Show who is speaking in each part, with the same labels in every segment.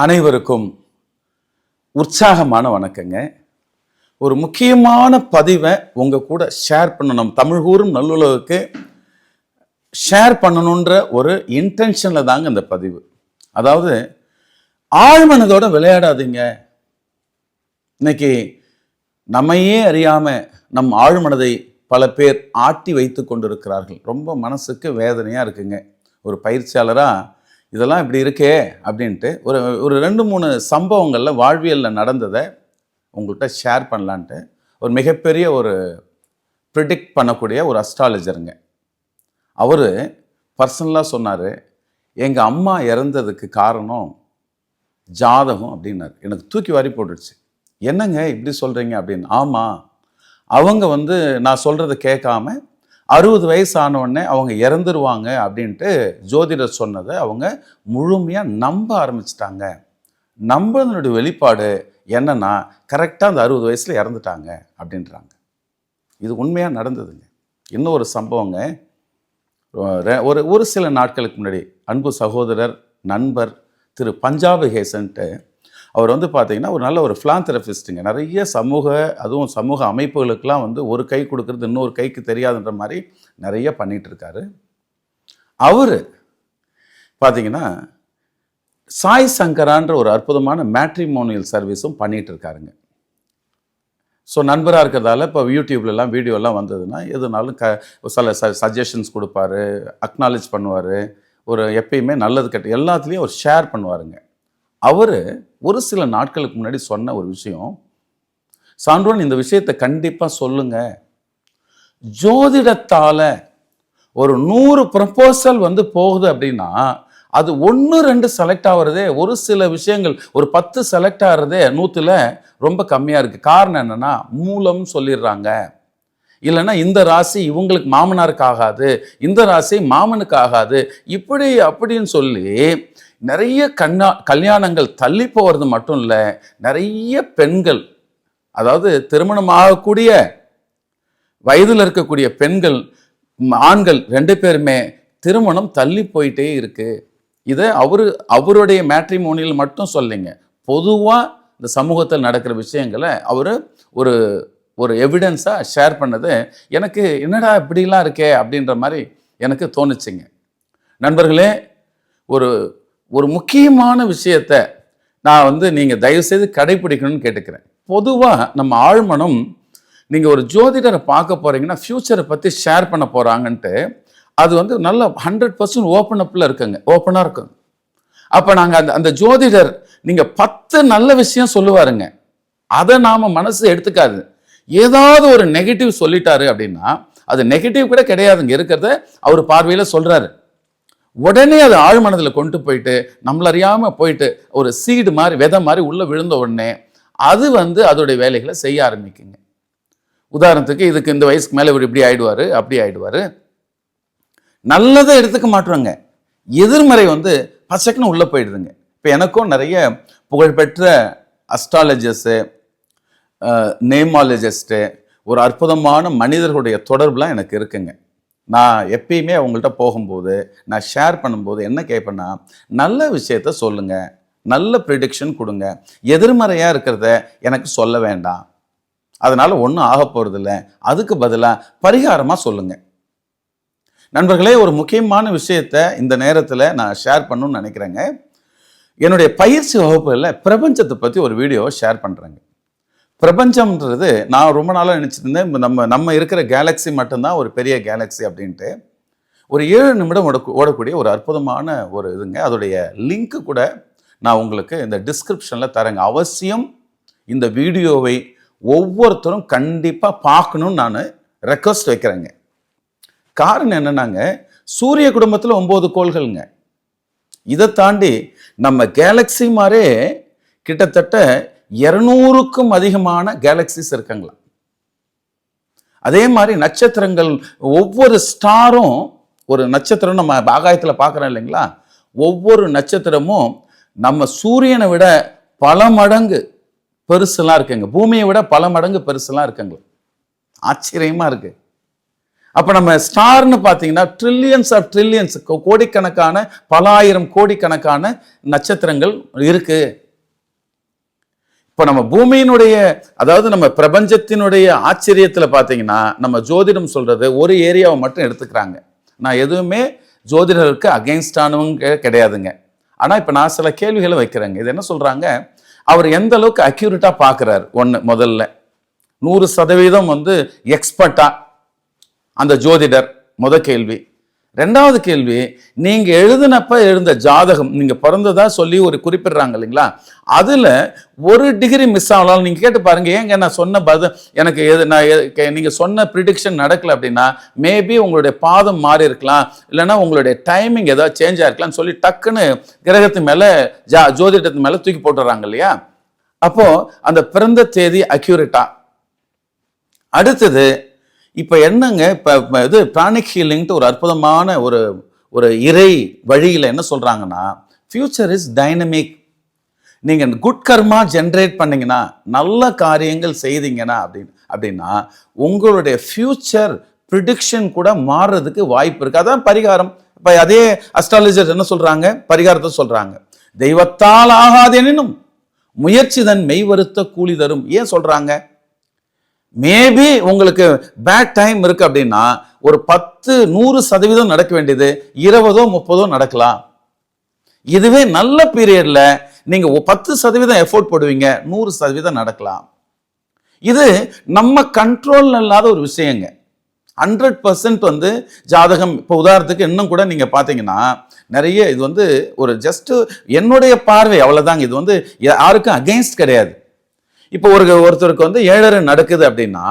Speaker 1: அனைவருக்கும் உற்சாகமான வணக்கங்க. ஒரு முக்கியமான பதிவை உங்கள் கூட ஷேர் பண்ணணும். தமிழ் கூறும் நல்லுலகுக்கு ஷேர் பண்ணணுன்ற ஒரு இன்டென்ஷனில் தாங்க இந்த பதிவு. அதாவது ஆழ்மனதோட விளையாடாதீங்க. இன்னைக்கு நம்மையே அறியாமல் நம் ஆழ்மனதை பல பேர் ஆட்டி வைத்து கொண்டிருக்கிறார்கள். ரொம்ப மனசுக்கு வேதனையாக இருக்குங்க. ஒரு பயிற்சியாளராக இதெல்லாம் இப்படி இருக்கே அப்படின்ட்டு ஒரு ஒரு ரெண்டு மூணு சம்பவங்களில் வாழ்வியலில் நடந்ததை உங்கள்கிட்ட ஷேர் பண்ணலான்ட்டு ஒரு மிகப்பெரிய ஒரு ப்ரிடிக்ட் பண்ணக்கூடிய ஒரு அஸ்ட்ராலஜருங்க அவர் பர்சனலாக சொன்னார் எங்கள் அம்மா இறந்ததுக்கு காரணம் ஜாதகம் அப்படின்னாரு. எனக்கு தூக்கி வாரி போட்டுடுச்சு. என்னங்க இப்படி சொல்கிறீங்க அப்படின்னு. ஆமாம் அவங்க வந்து நான் சொல்கிறத கேட்காம அறுபது வயசு ஆன அவங்க இறந்துருவாங்க அப்படின்ட்டு ஜோதிடர் சொன்னதை அவங்க முழுமையாக நம்ப ஆரம்பிச்சிட்டாங்க. நம்புறதனுடைய வெளிப்பாடு என்னன்னா கரெக்டாக அந்த அறுபது வயசில் இறந்துட்டாங்க அப்படின்றாங்க. இது உண்மையாக நடந்ததுங்க. இன்னும் ஒரு சம்பவங்க ஒரு ஒரு சில நாட்களுக்கு முன்னாடி அன்பு சகோதரர் நண்பர் திரு பஞ்சாபு ஹேசன்ட்டு அவர் வந்து பார்த்தீங்கன்னா ஒரு நல்ல ஒரு ஃபிலாந்தெரபிஸ்ட்டுங்க நிறைய சமூக அதுவும் சமூக அமைப்புகளுக்கெல்லாம் வந்து ஒரு கை கொடுக்கறது இன்னொரு கைக்கு தெரியாதுன்ற மாதிரி நிறைய பண்ணிகிட்ருக்காரு அவர் பார்த்தீங்கன்னா சாய் சங்கரான்ற ஒரு அற்புதமான மேட்ரிமோனியல் சர்வீஸும் பண்ணிகிட்டு இருக்காருங்க ஸோ நண்பராக இருக்கிறதால இப்போ யூடியூப்லலாம் வீடியோலாம் வந்ததுன்னா எதுனாலும் க சில ச சஜஷன்ஸ் கொடுப்பாரு அக்னாலேஜ் பண்ணுவார் ஒரு எப்பயுமே நல்லது கட்டு எல்லாத்துலேயும் அவர் ஷேர் பண்ணுவாருங்க. அவர் ஒரு சில நாட்களுக்கு முன்னாடி சொன்ன ஒரு விஷயம் சான்றோன் இந்த விஷயத்தை கண்டிப்பாக சொல்லுங்க. ஜோதிடத்தால் ஒரு நூறு ப்ரப்போசல் வந்து போகுது அப்படின்னா அது ஒன்று ரெண்டு செலக்ட் ஆகிறதே ஒரு சில விஷயங்கள் ஒரு பத்து செலக்ட் ஆகிறதே நூற்றில் ரொம்ப கம்மியாக இருக்குது காரணம் என்னன்னா மூலம் சொல்லிடுறாங்க. இல்லைன்னா இந்த ராசி இவங்களுக்கு மாமனாருக்கு ஆகாது இந்த ராசி மாமனுக்கு ஆகாது இப்படி அப்படின்னு சொல்லி நிறைய கண்ணா கல்யாணங்கள் தள்ளி போகிறது மட்டும் இல்லை நிறைய பெண்கள் அதாவது திருமணம் ஆகக்கூடிய வயதில் இருக்கக்கூடிய பெண்கள் ஆண்கள் ரெண்டு பேருமே திருமணம் தள்ளி போயிட்டே இருக்கு. இதை அவரு அவருடைய மேட்ரிமோனியில் மட்டும் சொல்லிங்க. பொதுவாக இந்த சமூகத்தில் நடக்கிற விஷயங்களை அவர் ஒரு ஒரு எவிடன்ஸாக ஷேர் பண்ணது எனக்கு என்னடா இப்படிலாம் இருக்கே அப்படின்ற மாதிரி எனக்கு தோணுச்சுங்க. நண்பர்களே ஒரு ஒரு முக்கியமான விஷயத்த நான் வந்து நீங்கள் தயவுசெய்து கடைப்பிடிக்கணும்னு கேட்டுக்கிறேன். பொதுவாக நம்ம ஆழ்மனம் நீங்கள் ஒரு ஜோதிடரை பார்க்க போகிறீங்கன்னா ஃப்யூச்சரை பற்றி ஷேர் பண்ண போகிறாங்கன்ட்டு அது வந்து நல்ல ஹண்ட்ரட் பர்சன்ட் ஓப்பன் அப்பில் இருக்குங்க. ஓப்பனாக இருக்கும். அப்போ நாங்கள் அந்த அந்த ஜோதிடர் நீங்கள் பத்து நல்ல விஷயம் சொல்லுவாருங்க. அதை நாம் மனசு எடுத்துக்காது. ஏதாவது ஒரு நெகட்டிவ் சொல்லிட்டாரு அப்படின்னா அது நெகட்டிவ் கூட கிடையாதுங்க. இருக்கிறத அவர் பார்வையில் சொல்கிறாரு உடனே அது ஆழ்மனதில் கொண்டு போயிட்டு நம்மளறியாமல் போயிட்டு ஒரு சீடு மாதிரி விதை மாதிரி உள்ளே விழுந்த உடனே அது வந்து அதோடைய வேலைகளை செய்ய ஆரம்பிக்குங்க. உதாரணத்துக்கு இதுக்கு இந்த வயசுக்கு மேலே இவர் இப்படி ஆயிடுவார் அப்படி ஆயிடுவார். நல்லதை எடுத்துக்க மாட்டுறோங்க எதிர்மறை வந்து பச்சைக்குன்னு உள்ளே போயிடுதுங்க. இப்போ எனக்கும் நிறைய புகழ்பெற்ற அஸ்ட்ராலஜர்ஸு நேமாலஜிஸ்ட்டு ஒரு அற்புதமான மனிதர்களுடைய தொடர்புலாம் எனக்கு இருக்குங்க. நான் எப்பயுமே அவங்கள்ட்ட போகும்போது நான் ஷேர் பண்ணும்போது என்ன கேட்பேன்னா நல்ல விஷயத்த சொல்லுங்க. நல்ல ப்ரிடிக்ஷன் கொடுங்க. எதிர்மறையாக இருக்கிறத எனக்கு சொல்ல வேண்டாம். அதனால் ஒன்றும் ஆக போகிறதில்ல அதுக்கு பதிலாக பரிகாரமாக சொல்லுங்கள் நண்பர்களே ஒரு முக்கியமான விஷயத்த இந்த நேரத்தில் நான் ஷேர் பண்ணணும்னு நினைக்கிறேங்க. என்னுடைய பயிற்சி வகுப்புகளில் பிரபஞ்சத்தை பற்றி ஒரு வீடியோவை ஷேர் பண்ணுறேங்க பிரபஞ்சம்ன்றது நான் ரொம்ப நாளாக நினச்சிருந்தேன் இப்ப நம்ம நம்ம இருக்கிற கேலக்ஸி மட்டும்தான் ஒரு பெரிய கேலக்ஸி அப்படின்ட்டு. ஒரு ஏழு நிமிடம் ஓட ஓடக்கூடிய ஒரு அற்புதமான ஒரு இதுங்க. அதோடைய லிங்க்கு கூட நான் உங்களுக்கு இந்த டிஸ்கிரிப்ஷனில் தரேங்க. அவசியம் இந்த வீடியோவை ஒவ்வொருத்தரும் கண்டிப்பாக பார்க்கணும்னு நான் ரெக்வஸ்ட் வைக்கிறேங்க. காரணம் என்னென்னாங்க? சூரிய குடும்பத்தில் ஒம்பது கோள்கள்ங்க. இதை தாண்டி நம்ம கேலக்ஸி மாதிரே கிட்டத்தட்ட இரநூறுக்கும் அதிகமான கேலக்சிஸ் இருக்காங்களா அதே மாதிரி நட்சத்திரங்கள் ஒவ்வொரு ஸ்டாரும் ஒரு நட்சத்திரம் நம்ம ஆகாயத்தில் பார்க்குறோம் இல்லைங்களா? ஒவ்வொரு நட்சத்திரமும் நம்ம சூரியனை விட பல மடங்கு பெருசுலாம் இருக்குங்க. பூமியை விட பல மடங்கு பெருசுலாம் இருக்குங்க ஆச்சரியமாக இருக்கு. அப்போ நம்ம ஸ்டார்னு பார்த்தீங்கன்னா ட்ரில்லியன்ஸ் ஆஃப் ட்ரில்லியன்ஸ் கோடிக்கணக்கான பல ஆயிரம் கோடிக்கணக்கான நட்சத்திரங்கள் இருக்குது இப்போ நம்ம பூமியினுடைய அதாவது நம்ம பிரபஞ்சத்தினுடைய ஆச்சரியத்தில் பார்த்தீங்கன்னா நம்ம ஜோதிடம் சொல்கிறது ஒரு ஏரியாவை மட்டும் எடுத்துக்கிறாங்க. நான் எதுவுமே ஜோதிடருக்கு அகெயின்ஸ்டானவங்க கிடையாதுங்க. ஆனால் இப்போ நான் சில கேள்விகளை வைக்கிறேங்க. இது என்ன சொல்கிறாங்க அவர் எந்த அளவுக்கு அக்யூரேட்டா பார்க்குறாரு ஒன்று முதல்ல. நூறு சதவீதம் வந்து எக்ஸ்பர்ட்டாக அந்த ஜோதிடர். முத கேள்வி. ரெண்டாவது கேள்வி நீங்கள் எழுதினப்ப எழுந்த ஜாதகம் நீங்கள் பிறந்ததா சொல்லி ஒரு குறிப்பிடுறாங்க இல்லைங்களா? அதில் ஒரு டிகிரி மிஸ் ஆகலாம் நீங்கள் கேட்டு பாருங்கள் ஏங்க நான் சொன்ன பதில் எனக்கு எது நான் நீங்கள் சொன்ன ப்ரிடிக்ஷன் நடக்கல அப்படின்னா மேபி உங்களுடைய பாதம் மாறி இருக்கலாம். இல்லைனா உங்களுடைய டைமிங் ஏதாவது சேஞ்ச் ஆயிருக்கலாம்னு சொல்லி டக்குன்னு கிரகத்து மேலே ஜா ஜோதிடத்து மேலே தூக்கி போட்டுறாங்க இல்லையா? அப்போது அந்த பிறந்த தேதி அக்யூரேட்டாக அடுத்தது இப்போ என்னங்க இப்போ இது பிராணிக் ஹீலிங்ட்டு ஒரு அற்புதமான ஒரு ஒரு இறை வழியில் என்ன சொல்கிறாங்கன்னா ஃபியூச்சர் இஸ் டைனமிக் நீங்கள் குட் கர்மா ஜென்ரேட் பண்ணிங்கன்னா நல்ல காரியங்கள் செய்தீங்கன்னா அப்படின்னு அப்படின்னா உங்களுடைய ஃபியூச்சர் ப்ரிடிக்ஷன் கூட மாறுறதுக்கு வாய்ப்பு இருக்குது அதான் பரிகாரம். இப்போ அதே அஸ்ட்ராலஜர் என்ன சொல்கிறாங்க பரிகாரத்தை சொல்கிறாங்க தெய்வத்தால் ஆகாதெனினும் முயற்சி தன் மெய் வருத்த கூலி தரும். ஏன் சொல்கிறாங்க மேபி உங்களுக்கு பேட் டைம் இருக்கு அப்படின்னா ஒரு பத்து நூறு சதவீதம் நடக்க வேண்டியது இருபதோ முப்பதோ நடக்கலாம். இதுவே நல்ல பீரியட்ல நீங்க பத்து சதவீதம் எஃபோர்ட் போடுவீங்க நூறு சதவீதம் நடக்கலாம். இது நம்ம கண்ட்ரோல் இல்லாத ஒரு விஷயங்க. ஹண்ட்ரட் பர்சன்ட் வந்து ஜாதகம் இப்போ உதாரணத்துக்கு இன்னும் கூட நீங்கள் பார்த்தீங்கன்னா நிறைய இது வந்து ஒரு ஜஸ்ட்டு என்னுடைய பார்வை அவ்வளோதாங்க இது வந்து யாருக்கும் அகெயின்ஸ்ட் கிடையாது. இப்போ ஒரு ஒருத்தருக்கு வந்து ஏழரை நடக்குது அப்படின்னா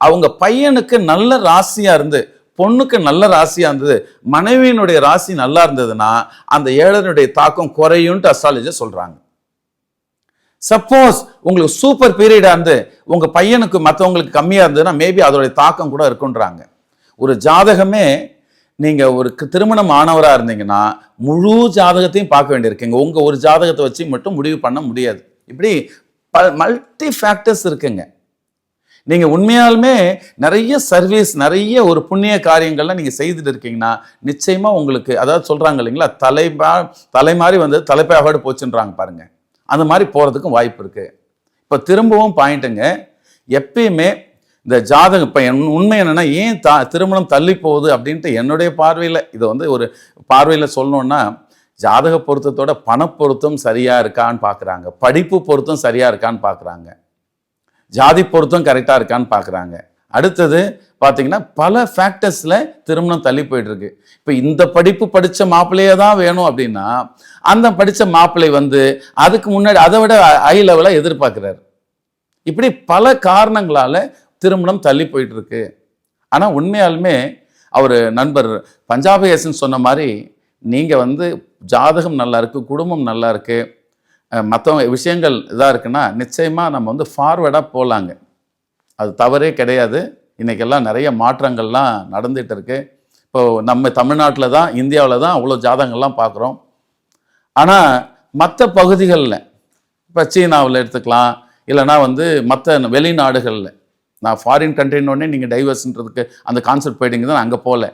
Speaker 1: அவங்க பையனுக்கு நல்ல ராசியாக இருந்து பொண்ணுக்கு நல்ல ராசியாக இருந்தது மனைவியினுடைய ராசி நல்லா இருந்ததுன்னா அந்த ஏழனுடைய தாக்கம் குறையும்ட்டு அஸ்ட்ராலஜர் சொல்கிறாங்க சப்போஸ் உங்களுக்கு சூப்பர் பீரியடாக இருந்து உங்கள் பையனுக்கு மற்றவங்களுக்கு கம்மியாக இருந்ததுன்னா மேபி அதோடைய தாக்கம் கூட இருக்குன்றாங்க. ஒரு ஜாதகமே நீங்கள் ஒரு திருமணம் ஆனவராக இருந்தீங்கன்னா முழு ஜாதகத்தையும் பார்க்க வேண்டியிருக்குங்க உங்கள் ஒரு ஜாதகத்தை வச்சு மட்டும் முடிவு பண்ண முடியாது. இப்படி மல்டி ஃபேக்டர்ஸ் இருக்குங்க. நீங்கள் உண்மையாலுமே நிறைய சர்வீஸ் நிறைய ஒரு புண்ணிய காரியங்கள்லாம் நீங்கள் செய்துட்டு இருக்கீங்கன்னா நிச்சயமாக உங்களுக்கு அதாவது சொல்கிறாங்க இல்லைங்களா தலைமா தலை மாதிரி வந்து தலைப்பாவோடு போச்சுன்றாங்க பாருங்கள் அந்த மாதிரி போகிறதுக்கும் வாய்ப்பு இருக்குது இப்போ திரும்பவும் பாயிண்ட்டுங்க எப்பயுமே இந்த ஜாதகம் இப்போ என் உண்மை என்னென்னா ஏன் தா திருமணம் தள்ளி போகுது அப்படின்ட்டு என்னுடைய பார்வையில் இதை வந்து ஒரு பார்வையில் சொல்லணுன்னா ஜாதக பொருத்தத்தோட பண பொருத்தம் சரியாக இருக்கான்னு பார்க்குறாங்க படிப்பு பொருத்தம் சரியாக இருக்கான்னு பார்க்குறாங்க ஜாதி பொருத்தம் கரெக்டாக இருக்கான்னு பார்க்குறாங்க அடுத்தது பார்த்தீங்கன்னா பல ஃபேக்டர்ஸில் திருமணம் தள்ளி போயிட்டுருக்கு. இப்போ இந்த படிப்பு படித்த மாப்பிள்ளையே தான் வேணும் அப்படின்னா அந்த படித்த மாப்பிள்ளை வந்து அதுக்கு முன்னாடி அதை விட ஹை லெவலாக எதிர்பார்க்குறாரு. இப்படி பல காரணங்களால் திருமணம் தள்ளி போயிட்டுருக்கு. ஆனால் உண்மையாலுமே அவர் நண்பர் பஞ்சாபேசன் சொன்ன மாதிரி நீங்கள் வந்து ஜாதகம் நல்லா இருக்குது குடும்பம் நல்லா இருக்குது மற்ற விஷயங்கள் இதாக இருக்குன்னா நிச்சயமாக நம்ம வந்து ஃபார்வேர்டாக போகலாங்க அது தவறே கிடையாது. இன்னைக்கெல்லாம் நிறைய மாற்றங்கள்லாம் நடந்துகிட்டு இருக்குது இப்போது நம்ம தமிழ்நாட்டில் தான் இந்தியாவில் தான் அவ்வளோ ஜாதகங்கள்லாம் பார்க்குறோம். ஆனால் மற்ற பகுதிகளில் இப்போ சீனாவில் எடுத்துக்கலாம் இல்லைனா வந்து மற்ற வெளிநாடுகளில். நான் ஃபாரின் கண்ட்ரின்னொடனே நீங்கள் டைவர்ஸ்ன்றதுக்கு அந்த கான்செப்ட் போயிட்டீங்க தான் அங்கே போகல.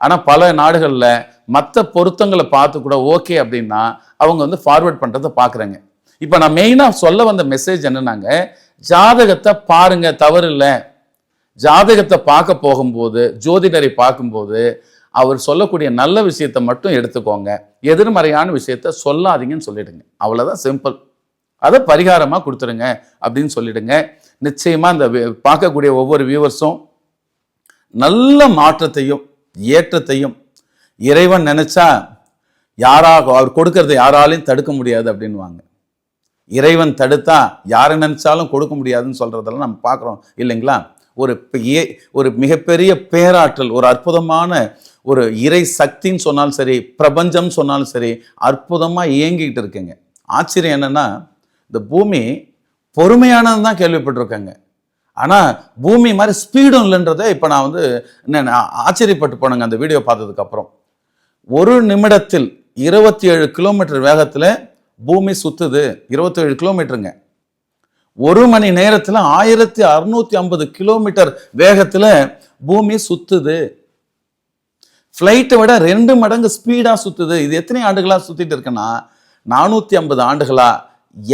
Speaker 1: ஆனால் பல நாடுகளில் மற்ற பொருத்தங்களை பார்த்து கூட ஓகே அப்படின்னா அவங்க வந்து ஃபார்வர்ட் பண்ணுறதை பார்க்குறாங்க. இப்போ நான் மெயினாக சொல்ல வந்த மெசேஜ் என்னன்னாங்க ஜாதகத்தை பாருங்க தவறு இல்லை. ஜாதகத்தை பார்க்க போகும்போது ஜோதிடரை பார்க்கும்போது அவர் சொல்லக்கூடிய நல்ல விஷயத்தை மட்டும் எடுத்துக்கோங்க. எதிர்மறையான விஷயத்த சொல்லாதீங்கன்னு சொல்லிடுங்க. அவ்வளோதான் சிம்பிள் அதை பரிகாரமாக கொடுத்துருங்க அப்படின்னு சொல்லிடுங்க. நிச்சயமாக இந்த பார்க்கக்கூடிய ஒவ்வொரு வியூவர்ஸும் நல்ல மாற்றத்தையும் ஏற்றத்தையும் இறைவன் நினச்சா யாராக அவர் கொடுக்கறதை யாராலையும் தடுக்க முடியாது அப்படின்னுவாங்க. இறைவன் தடுத்தா யாரை நினச்சாலும் கொடுக்க முடியாதுன்னு சொல்கிறதெல்லாம் நம்ம பார்க்குறோம் இல்லைங்களா? ஒரு பெ- ஒரு மிகப்பெரிய பேராற்றல் ஒரு அற்புதமான ஒரு இறை சக்தின்னு சொன்னாலும் சரி பிரபஞ்சம் சொன்னாலும் சரி அற்புதமாக இயங்கிக்கிட்டு இருக்குங்க. ஆச்சரியம் என்னன்னா இந்த பூமி பொறுமையானது தான் கேள்விப்பட்டிருக்கேங்க. ஆனால் பூமி மாதிரி ஸ்பீடும் இல்லைன்றதை இப்போ நான் வந்து என்ன ஆச்சரியப்பட்டு போனேங்க அந்த வீடியோ பார்த்ததுக்கப்புறம் ஒரு நிமிடத்தில் இருபத்தி ஏழு கிலோமீட்டர் வேகத்தில் பூமி சுற்றுது இருபத்தி ஏழு கிலோமீட்டருங்க ஒரு மணி நேரத்தில் ஆயிரத்தி அறுநூத்தி ஐம்பது கிலோமீட்டர் வேகத்தில் பூமி சுத்துது. ஃப்ளைட்டை விட ரெண்டு மடங்கு ஸ்பீடாக சுற்றுது இது எத்தனை ஆண்டுகளாக சுற்றிட்டு இருக்குன்னா நானூற்றி ஐம்பது ஆண்டுகளாக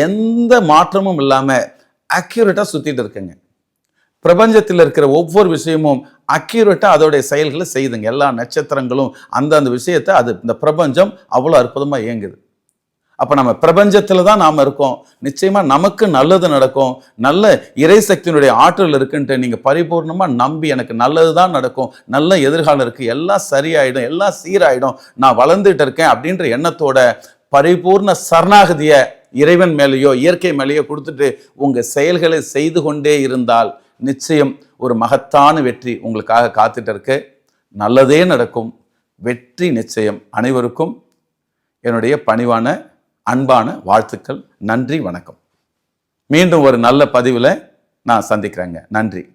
Speaker 1: எந்த மாற்றமும் இல்லாமல் அக்யூரேட்டாக சுற்றிட்டு இருக்குங்க. பிரபஞ்சத்தில் இருக்கிற ஒவ்வொரு விஷயமும் அக்யூரேட்டாக அதோடைய செயல்களை செய்துங்க. எல்லா நட்சத்திரங்களும் அந்தந்த விஷயத்தை அது இந்த பிரபஞ்சம் அவ்வளோ அற்புதமாக இயங்குது. அப்போ நம்ம பிரபஞ்சத்தில் தான் நாம் இருக்கோம். நிச்சயமாக நமக்கு நல்லது நடக்கும். நல்ல இறைசக்தியினுடைய ஆற்றல் இருக்குன்ட்டு நீங்கள் பரிபூர்ணமாக நம்பி எனக்கு நல்லது தான் நடக்கும். நல்ல எதிர்காலம் இருக்குது எல்லாம் சரியாயிடும். எல்லாம் சீராயிடும். நான் வளர்ந்துட்டு இருக்கேன் அப்படின்ற எண்ணத்தோட பரிபூர்ண சரணாகதியை இறைவன் மேலேயோ இயற்கை மேலேயோ கொடுத்துட்டு உங்கள் செயல்களை செய்து கொண்டே இருந்தால் நிச்சயம் ஒரு மகத்தான வெற்றி உங்களுக்காக காத்துட்டு இருக்கு நல்லதே நடக்கும். வெற்றி நிச்சயம் அனைவருக்கும். என்னுடைய பணிவான அன்பான வாழ்த்துக்கள். நன்றி வணக்கம். மீண்டும் ஒரு நல்ல பதிவில் நான் சந்திக்கிறேங்க. நன்றி.